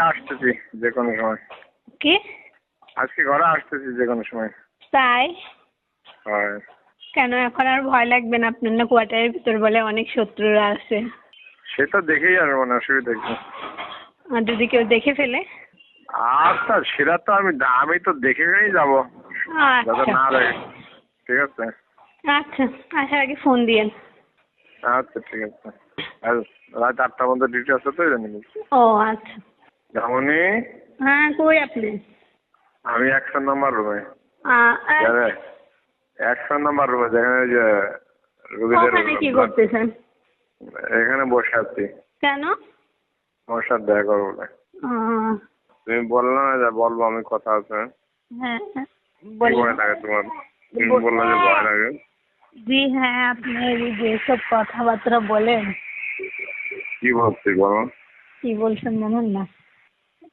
আসতেছি যে কোনো সময়। কি? আজকে ঘরে আসতেছি যে কোনো সময়। তাই? হয়। কেন? এখন আর ভয় লাগবে না আপনার না কোয়ার্টারের ভিতর বলে অনেক শত্রুরা আছে। সে তো দেখেই না অসুবিধা কি। আর যদি কেউ দেখে ফেলে? আচ্ছা সেটা তো আমি আমি তো দেখে যাব। যাতে আচ্ছা। না ঠিক আছে? আচ্ছা আসার আগে ফোন দিয়েন। আচ্ছা ঠিক আছে। আর রাত আটটার মধ্যে ডিউটি আছে তো জানি ও আচ্ছা। যেমনই হ্যাঁ কই আপনি? আমি একশো নম্বর রুমে। একশো নম্বর রুমে যেখানে যে রুগীদের কি করতেছেন? এখানে বসে আছি। কেন? তোমার সাথে দেখা করব বলে তুমি বললে না যে বলব আমি কথা আছে। হ্যাঁ হ্যাঁ। ভয় লাগে তোমার? তুমি বললে যে ভয় লাগে জি হ্যাঁ আপনি যেসব কথাবার্তা বলেন। কি বলছি বলো? কি বলছেন বলুন না।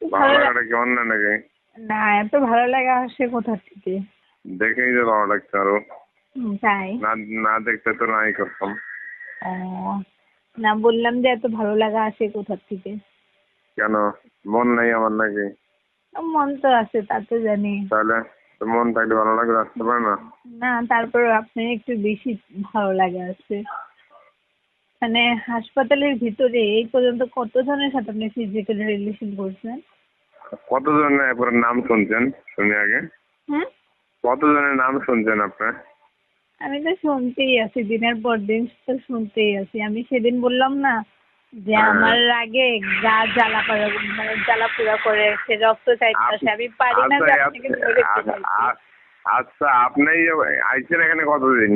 এত ভালো ভালো লাগাটা কেমন না নাকি? না এত ভালো লাগা আসে কোথা থেকে? দেখেই যে ভালো লাগছে আরও। তাই? না না দেখতে তো নাই করতাম না বললাম যে এত ভালো লাগা আসে কোথা থেকে? কেন? মন নেই আমার নাকি? মন তো আছে তা তো জানি। তাহলে তো মন থাকলে ভালো লাগে আসতে পারে না? না তারপর আপনার একটু বেশি ভালো লাগা আছে মানে হাসপাতালের ভিতরে এই পর্যন্ত কতজনের সাথে আপনি ফিজিক্যাল রিলেশন করছেন? কতজন এরপরে নাম শুনছেন? শুনি আগে। হুম? কতজনের নাম শুনছেন আপনার? আমি তো শুনতেই আছি দিনের পর দিন তো শুনতেই আছি। আমি সেদিন বললাম না যে হ্যাঁ। আমার আগে গা জ্বালা পড়া মানে জ্বালা পোড়া করে সে রক্ত চাইতেছে আমি পারি না যে আচ্ছা, আপনাকে ধরে আচ্ছা, ফেলতে। আচ্ছা আপনি আইছেন এখানে কতদিন?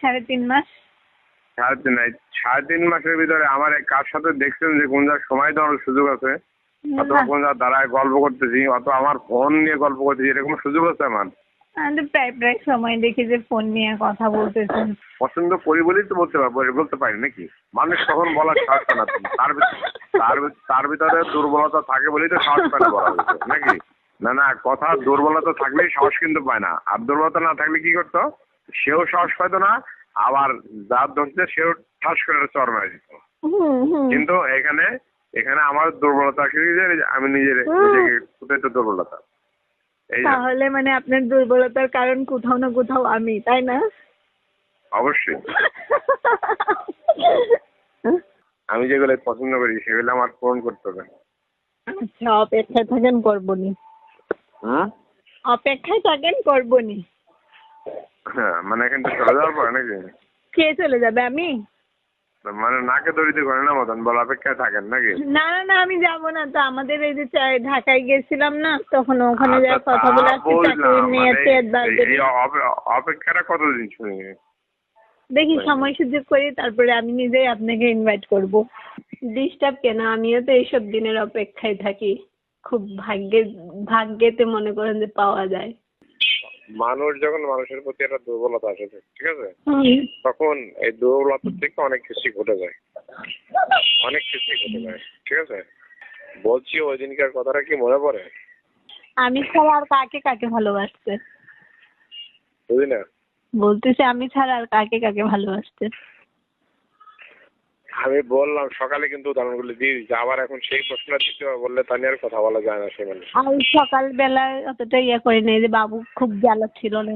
সাড়ে তিন মাস। সাড়ে তিন এই সাড়ে তিন মাসের ভিতরে আমার এই কার সাথে দেখছেন যে কোন যার সময় দেওয়ার সুযোগ আছে? অথবা কোন যার দাঁড়ায় গল্প করতেছি অথবা আমার ফোন নিয়ে গল্প করতেছি এরকম সুযোগ আছে আমার? প্রায় প্রায় সময় দেখি যে ফোন নিয়ে কথা বলতেছেন। পছন্দ করি বলেই তো বলতে পারব বলতে পারি নাকি? মানুষ তখন বলার সাহস পায় না তার তার তার ভিতরে দুর্বলতা থাকে বলেই তো সাহস পায় না ভিতরে, নাকি? না না কথা দুর্বলতা থাকলেই সাহস কিন্তু পায় না। আর দুর্বলতা না থাকলে কি করতো? সেও সাহস পাইতো না আবার যার ধরছে সেও ঠাস করে চর মারা দিত। কিন্তু এখানে এখানে আমার দুর্বলতা কি আমি নিজের নিজেকে তো দুর্বলতা। তাহলে মানে আপনার দুর্বলতার কারণ কোথাও না কোথাও আমি তাই না? অবশ্যই। আমি যেগুলো পছন্দ করি সেগুলো আমার পূরণ করতে হবে। আচ্ছা অপেক্ষায় থাকেন করবনি হুম অপেক্ষায় থাকেন করবনি হ্যাঁ মানে এখান থেকে চলে যাওয়ার পরে নাকি? কে চলে যাবে আমি? মানে নাকে দড়িতে ঘরে না মতন বল অপেক্ষায় থাকেন নাকি? না না আমি যাব না। তো আমাদের এই যে ঢাকায় গেছিলাম না তখন ওখানে যা আচ্ছা, কথা বলে আসছি চাকরি নিয়ে মানে এই- অপেক্ষাটা কতদিন শুনি? দেখি সময় সুযোগ করি তারপরে আমি নিজেই আপনাকে ইনভাইট করব। ডিস্টার্ব কেন? আমিও তো এইসব দিনের অপেক্ষায় থাকি। খুব ভাগ্যে ভাগ্যেতে মনে করেন যে পাওয়া যায়। মানুষ যখন মানুষের প্রতি একটা দুর্বলতা আসে ঠিক আছে? তখন এই দুর্বলতা থেকে অনেক কিছু ঘটে যায়। অনেক কিছু ঘটে যায় ঠিক আছে? বলছি ওই দিনকার কথাটা কি মনে পড়ে? আমি ছাড়া আর কাকে কাকে ভালোবাসতে? বুঝলি না বলতেছি আমি ছাড়া আর কাকে কাকে ভালোবাসতে? আমি বললাম, সকালে কিন্তু উদাহরণগুলো দিয়ে দিচ্ছি আবার এখন সেই প্রশ্নটা দিতে বললে তা নিয়ে আর কথা বলা যায় না সে মানে আমি সকালবেলায় অতটা ইয়ে করি নাই যে বাবু খুব জ্বালা ছিল না।